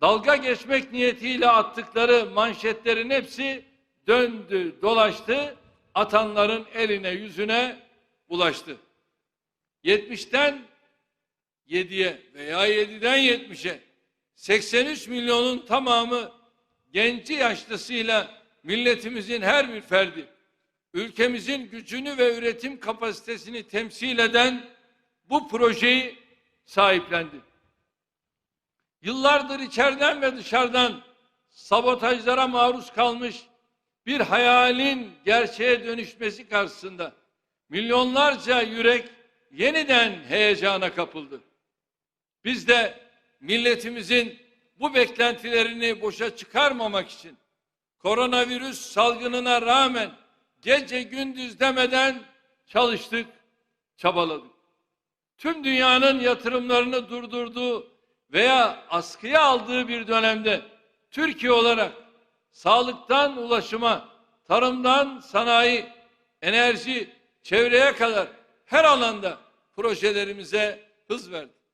dalga geçmek niyetiyle attıkları manşetlerin hepsi döndü, dolaştı, atanların eline, yüzüne bulaştı. 70'ten 7'ye veya 7'den 70'e 83 milyonun tamamı genci yaşlısıyla milletimizin her bir ferdi ülkemizin gücünü ve üretim kapasitesini temsil eden bu projeyi sahiplendi. Yıllardır içeriden ve dışarıdan sabotajlara maruz kalmış bir hayalin gerçeğe dönüşmesi karşısında milyonlarca yürek yeniden heyecana kapıldı. Biz de milletimizin bu beklentilerini boşa çıkarmamak için koronavirüs salgınına rağmen gece gündüz demeden çalıştık, çabaladık. Tüm dünyanın yatırımlarını durdurduğu veya askıya aldığı bir dönemde Türkiye olarak sağlıktan ulaşıma, tarımdan sanayi, enerji, çevreye kadar her alanda projelerimize hız verdik.